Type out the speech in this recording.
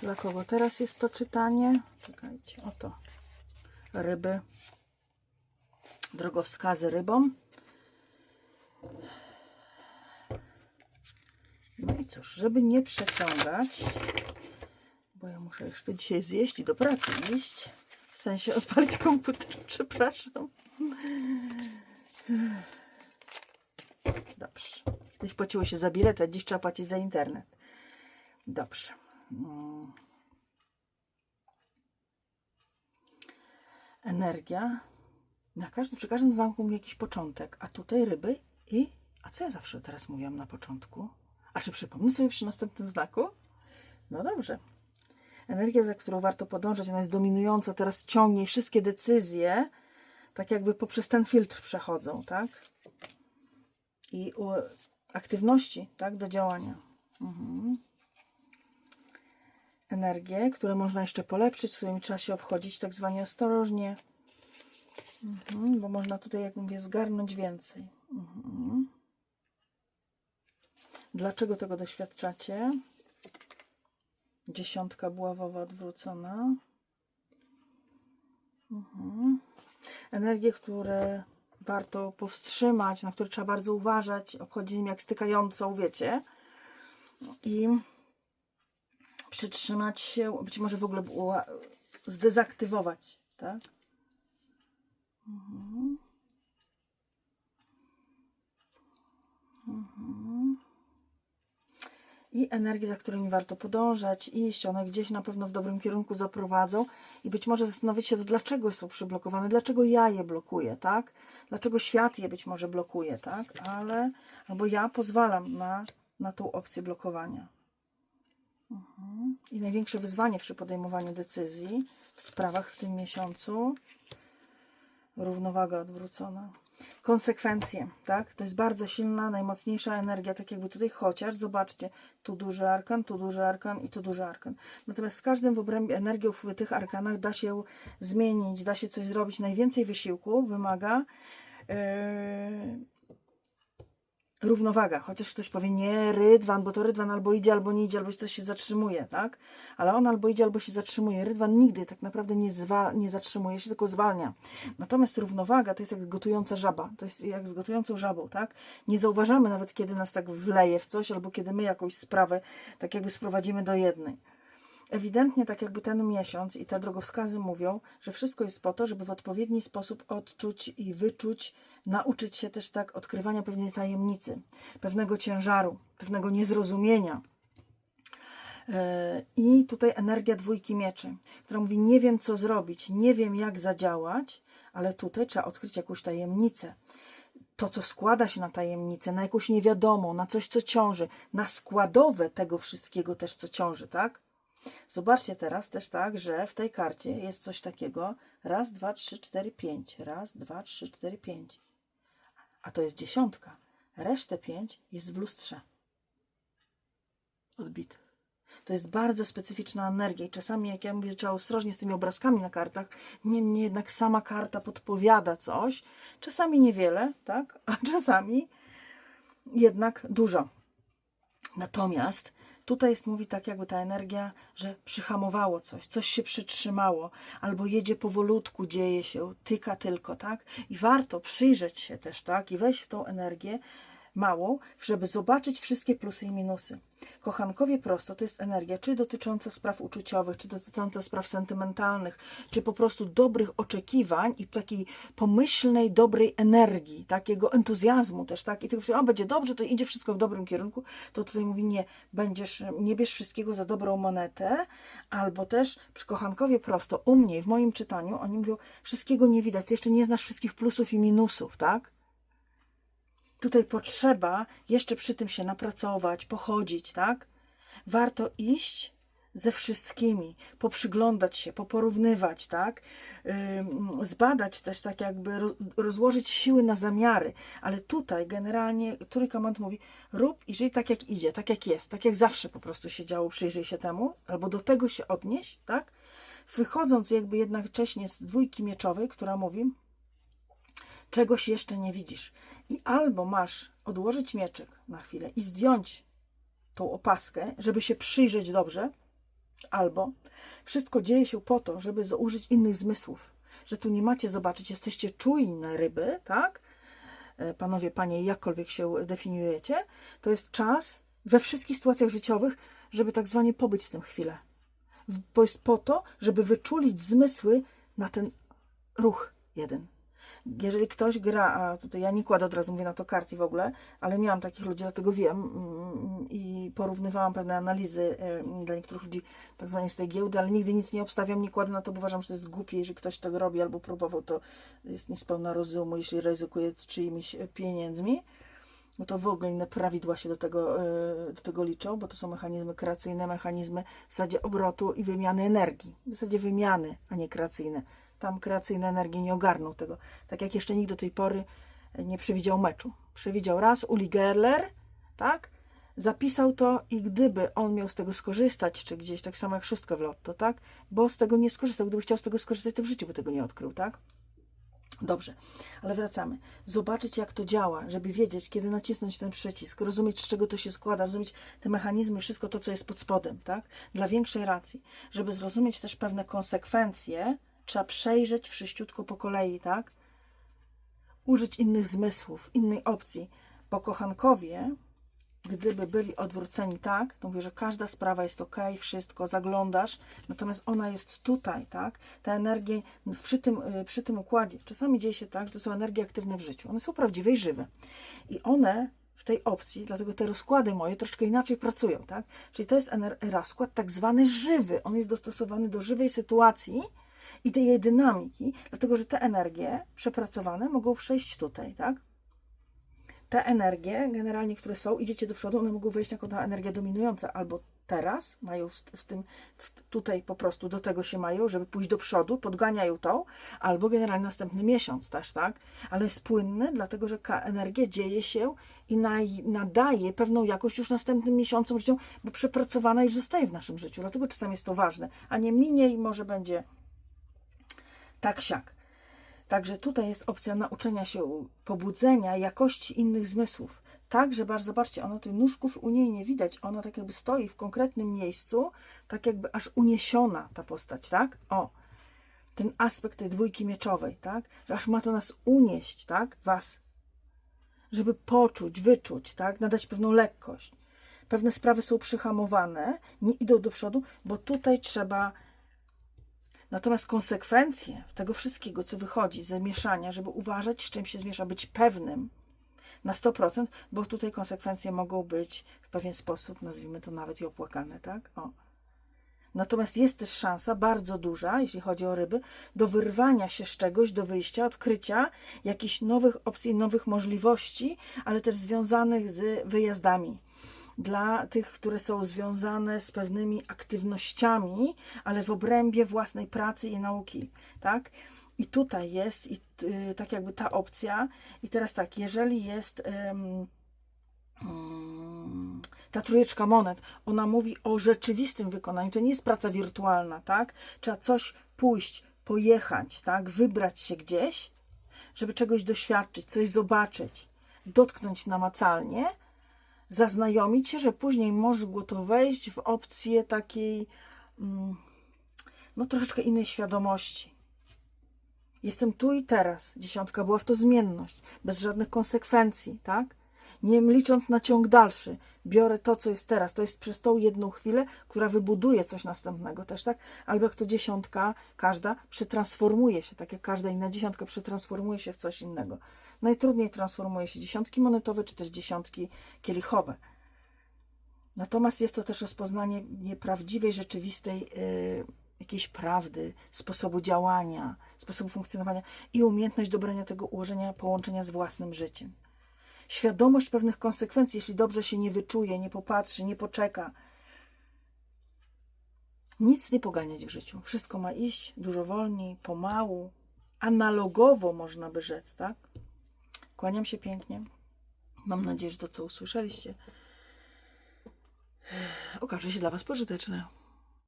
Dla kogo teraz jest to czytanie? Czekajcie, oto. Ryby. Drogowskazy rybom. No i cóż, żeby nie przeciągać, bo ja muszę jeszcze dzisiaj zjeść i do pracy iść. W sensie odpalić komputer, przepraszam. Dobrze. Kiedyś płaciło się za bilet, a dziś trzeba płacić za internet. Dobrze. Mm. Energia. Na każdym, przy każdym zamku mówi jakiś początek, a tutaj ryby i. A co ja zawsze teraz mówiłam na początku? A czy przypomnę sobie przy następnym znaku? No dobrze. Energia, za którą warto podążać, ona jest dominująca, teraz ciągnie wszystkie decyzje, tak jakby poprzez ten filtr przechodzą, tak? I aktywności, tak, do działania. Mhm. Energie, które można jeszcze polepszyć, z którymi trzeba się obchodzić tak zwanie ostrożnie, mhm, bo można tutaj, jak mówię, zgarnąć więcej. Mhm. Dlaczego tego doświadczacie? Dziesiątka buławowa odwrócona. Mhm. Energie, które warto powstrzymać, na które trzeba bardzo uważać, obchodzić nim jak stykającą, wiecie. I przytrzymać się, być może w ogóle zdezaktywować, tak? Mhm. Mhm. I energie, za którymi warto podążać, iść, one gdzieś na pewno w dobrym kierunku zaprowadzą i być może zastanowić się, to dlaczego są przyblokowane, dlaczego ja je blokuję, tak? Dlaczego świat je być może blokuje, tak? Ale, albo ja pozwalam na, na tą opcję blokowania. Mhm. I największe wyzwanie przy podejmowaniu decyzji w sprawach w tym miesiącu równowaga odwrócona. Konsekwencje, tak? To jest bardzo silna, najmocniejsza energia, tak jakby tutaj, chociaż zobaczcie, tu duży arkan, tu duży arkan i tu duży arkan. Natomiast z każdym w obrębie energią w tych arkanach da się zmienić, da się coś zrobić. Najwięcej wysiłku wymaga yy, równowaga. Chociaż ktoś powie, nie, rydwan, bo to rydwan albo idzie, albo nie idzie, albo coś się zatrzymuje, tak? Ale on albo idzie, albo się zatrzymuje. Rydwan nigdy tak naprawdę nie, zwa, nie zatrzymuje się, tylko zwalnia. Natomiast równowaga to jest jak gotująca żaba. To jest jak z gotującą żabą, tak? Nie zauważamy nawet, kiedy nas tak wleje w coś, albo kiedy my jakąś sprawę tak jakby sprowadzimy do jednej. Ewidentnie tak jakby ten miesiąc i te drogowskazy mówią, że wszystko jest po to, żeby w odpowiedni sposób odczuć i wyczuć, nauczyć się też tak odkrywania pewnej tajemnicy, pewnego ciężaru, pewnego niezrozumienia. Yy, I tutaj energia dwójki mieczy, która mówi: Nie wiem, co zrobić, nie wiem, jak zadziałać, ale tutaj trzeba odkryć jakąś tajemnicę. To, co składa się na tajemnicę, na jakąś niewiadomą, na coś, co ciąży, na składowe tego wszystkiego też, co ciąży, tak? Zobaczcie teraz też tak, że w tej karcie jest coś takiego. Raz, dwa, trzy, cztery, pięć. Raz, dwa, trzy, cztery, pięć. A to jest dziesiątka. Resztę pięć jest w lustrze. Odbitych. To jest bardzo specyficzna energia i czasami, jak ja mówię, trzeba ostrożnie z tymi obrazkami na kartach, niemniej jednak sama karta podpowiada coś. Czasami niewiele, tak? A czasami jednak dużo. Natomiast tutaj jest, mówi tak jakby ta energia, że przyhamowało coś, coś się przytrzymało, albo jedzie powolutku, dzieje się, tyka tylko, tak? I warto przyjrzeć się też, tak? I wejść w tą energię małą, żeby zobaczyć wszystkie plusy i minusy. Kochankowie prosto to jest energia, czy dotycząca spraw uczuciowych, czy dotycząca spraw sentymentalnych, czy po prostu dobrych oczekiwań i takiej pomyślnej, dobrej energii, takiego entuzjazmu też, tak? I tego, a będzie dobrze, to idzie wszystko w dobrym kierunku, to tutaj mówi nie, będziesz, nie bierz wszystkiego za dobrą monetę, albo też przy kochankowie prosto, u mnie, w moim czytaniu, oni mówią, wszystkiego nie widać, jeszcze nie znasz wszystkich plusów i minusów, tak? Tutaj potrzeba jeszcze przy tym się napracować, pochodzić, tak? Warto iść ze wszystkimi, poprzyglądać się, poporównywać, tak? Zbadać też tak jakby ro- rozłożyć siły na zamiary, ale tutaj generalnie trójkamant mówi rób i żyj tak jak idzie, tak jak jest, tak jak zawsze po prostu się działo, przyjrzyj się temu, albo do tego się odnieś, tak? Wychodząc jakby jednocześnie z dwójki mieczowej, która mówi czegoś jeszcze nie widzisz. I albo masz odłożyć mieczyk na chwilę i zdjąć tą opaskę, żeby się przyjrzeć dobrze, Albo wszystko dzieje się po to, żeby użyć innych zmysłów. Że tu nie macie zobaczyć, jesteście czujne ryby, tak? E, Panowie, panie, jakkolwiek się definiujecie, to jest czas we wszystkich sytuacjach życiowych, żeby tak zwanie pobyć z tym chwilę. Bo jest po to, żeby wyczulić zmysły na ten ruch jeden. Jeżeli ktoś gra, a tutaj ja nie kładę od razu, mówię na to karty w ogóle, ale miałam takich ludzi, dlatego wiem mm, i porównywałam pewne analizy em, dla niektórych ludzi, tak zwane z tej giełdy, ale nigdy nic nie obstawiam, nie kładę na to, bo uważam, że to jest głupie, jeżeli ktoś tego robi albo próbował, to jest niespełna rozumu, jeśli ryzykuje z czyimiś pieniędzmi, no to w ogóle inne prawidła się do tego, e, do tego liczą, bo to są mechanizmy kreacyjne, mechanizmy w zasadzie obrotu i wymiany energii. W zasadzie wymiany, a nie kreacyjne. Tam kreacyjne energie nie ogarną tego. Tak jak jeszcze nikt do tej pory nie przewidział meczu. Przewidział raz Uli Gerler, tak? Zapisał to i gdyby on miał z tego skorzystać, czy gdzieś tak samo jak szóstka w lotto, tak? Bo z tego nie skorzystał. Gdyby chciał z tego skorzystać, to w życiu by tego nie odkrył, tak? Dobrze, ale wracamy. Zobaczyć, jak to działa, żeby wiedzieć, kiedy nacisnąć ten przycisk, rozumieć, z czego to się składa, rozumieć te mechanizmy, wszystko to, co jest pod spodem, tak? Dla większej racji. Żeby zrozumieć też pewne konsekwencje, trzeba przejrzeć wszyściutko po kolei, tak? Użyć innych zmysłów, innej opcji. Bo kochankowie, gdyby byli odwróceni tak, to mówię, że każda sprawa jest ok, wszystko, zaglądasz, natomiast ona jest tutaj, tak? Te energie przy tym, y, przy tym układzie. Czasami dzieje się tak, że to są energie aktywne w życiu. One są prawdziwe i żywe. I one w tej opcji, dlatego te rozkłady moje troszkę inaczej pracują, tak? Czyli to jest rozkład tak zwany żywy. On jest dostosowany do żywej sytuacji i tej jej dynamiki, dlatego że te energie przepracowane mogą przejść tutaj, tak? te energie, generalnie, które są, idziecie do przodu, one mogą wejść jako ta energia dominująca, albo teraz mają w, tym, w, tutaj po prostu do tego się mają, żeby pójść do przodu, podganiają tą, albo generalnie następny miesiąc też, tak? Ale jest płynny, dlatego że energia dzieje się i nadaje pewną jakość już następnym miesiącom życiu, bo przepracowana już zostaje w naszym życiu. Dlatego czasami jest to ważne, a nie minie i może będzie tak siak. Także tutaj jest opcja nauczenia się pobudzenia jakości innych zmysłów. Tak, że bardzo, zobaczcie, ono tych nóżków u niej nie widać. Ona tak jakby stoi w konkretnym miejscu, tak jakby aż uniesiona ta postać, tak? O, ten aspekt tej dwójki mieczowej, tak? Że aż ma to nas unieść, tak? Was. Żeby poczuć, wyczuć, tak? Nadać pewną lekkość. Pewne sprawy są przyhamowane, nie idą do przodu, bo tutaj trzeba Natomiast konsekwencje tego wszystkiego, co wychodzi ze mieszania, żeby uważać, z czym się zmiesza, być pewnym na 100%, bo tutaj konsekwencje mogą być w pewien sposób, nazwijmy to nawet i opłakane, tak? O. Natomiast jest też szansa bardzo duża, jeśli chodzi o ryby, do wyrwania się z czegoś, do wyjścia, odkrycia jakichś nowych opcji, nowych możliwości, ale też związanych z wyjazdami dla tych, które są związane z pewnymi aktywnościami, ale w obrębie własnej pracy i nauki, tak? I tutaj jest i, y, tak jakby ta opcja. I teraz tak, jeżeli jest ym, ta trójeczka monet, ona mówi o rzeczywistym wykonaniu, to nie jest praca wirtualna, tak? Trzeba coś pójść, pojechać, tak? Wybrać się gdzieś, żeby czegoś doświadczyć, coś zobaczyć, dotknąć namacalnie, zaznajomić się, że później mogło to wejść w opcję takiej, mm, no troszeczkę innej świadomości. Jestem tu i teraz. Dziesiątka była w to zmienność, bez żadnych konsekwencji, tak? Nie licząc na ciąg dalszy. Biorę to, co jest teraz. To jest przez tą jedną chwilę, która wybuduje coś następnego też, tak? Albo jak to dziesiątka, każda przetransformuje się, tak jak każda inna dziesiątka przetransformuje się w coś innego. Najtrudniej transformuje się dziesiątki monetowe, czy też dziesiątki kielichowe. Natomiast jest to też rozpoznanie nieprawdziwej, rzeczywistej yy, jakiejś prawdy, sposobu działania, sposobu funkcjonowania i umiejętność dobrania tego ułożenia, połączenia z własnym życiem. Świadomość pewnych konsekwencji, jeśli dobrze się nie wyczuje, nie popatrzy, nie poczeka. Nic nie poganiać w życiu. Wszystko ma iść dużo wolniej, pomału, analogowo można by rzec, tak? Kłaniam się pięknie. Mam nadzieję, że to, co usłyszeliście, okaże się dla Was pożyteczne.